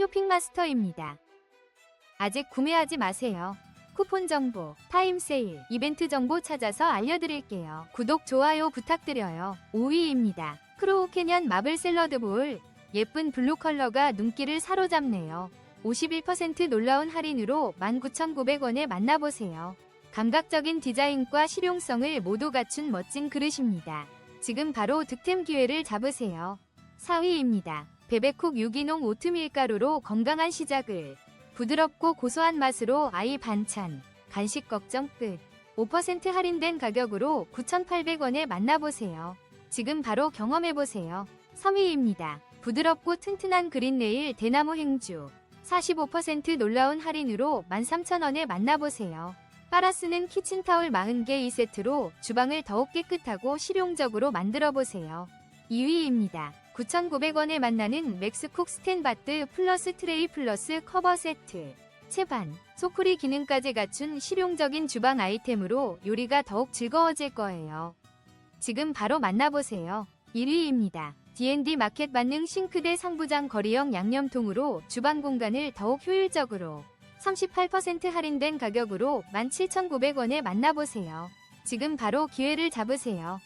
쇼핑마스터입니다. 아직 구매하지 마세요. 쿠폰 정보, 타임 세일, 이벤트 정보 찾아서 알려드릴게요. 구독, 좋아요 부탁드려요. 5위입니다. 크로우 캐년 마블 샐러드 볼. 예쁜 블루 컬러가 눈길을 사로잡네요. 51% 놀라운 할인으로 19,900원에 만나보세요. 감각적인 디자인과 실용성을 모두 갖춘 멋진 그릇입니다. 지금 바로 득템 기회를 잡으세요. 4위입니다. 베베쿡 유기농 오트밀 가루로 건강한 시작을 부드럽고 고소한 맛으로 아이 반찬, 간식 걱정 끝. 5% 할인된 가격으로 9,800원에 만나보세요. 지금 바로 경험해보세요. 3위입니다. 부드럽고 튼튼한 그린네일 대나무 행주. 45% 놀라운 할인으로 13,000원에 만나보세요. 빨아 쓰는 키친타올 40개 2세트로 주방을 더욱 깨끗하고 실용적으로 만들어보세요. 2위입니다. 9,900원에 만나는 맥스쿡 스탠바트 플러스 트레이 플러스 커버 세트. 채반, 소쿠리 기능까지 갖춘 실용적인 주방 아이템으로 요리가 더욱 즐거워질 거예요. 지금 바로 만나보세요. 1위입니다. D&D 마켓 만능 싱크대 상부장 거리형 양념통으로 주방 공간을 더욱 효율적으로 38% 할인된 가격으로 17,900원에 만나보세요. 지금 바로 기회를 잡으세요.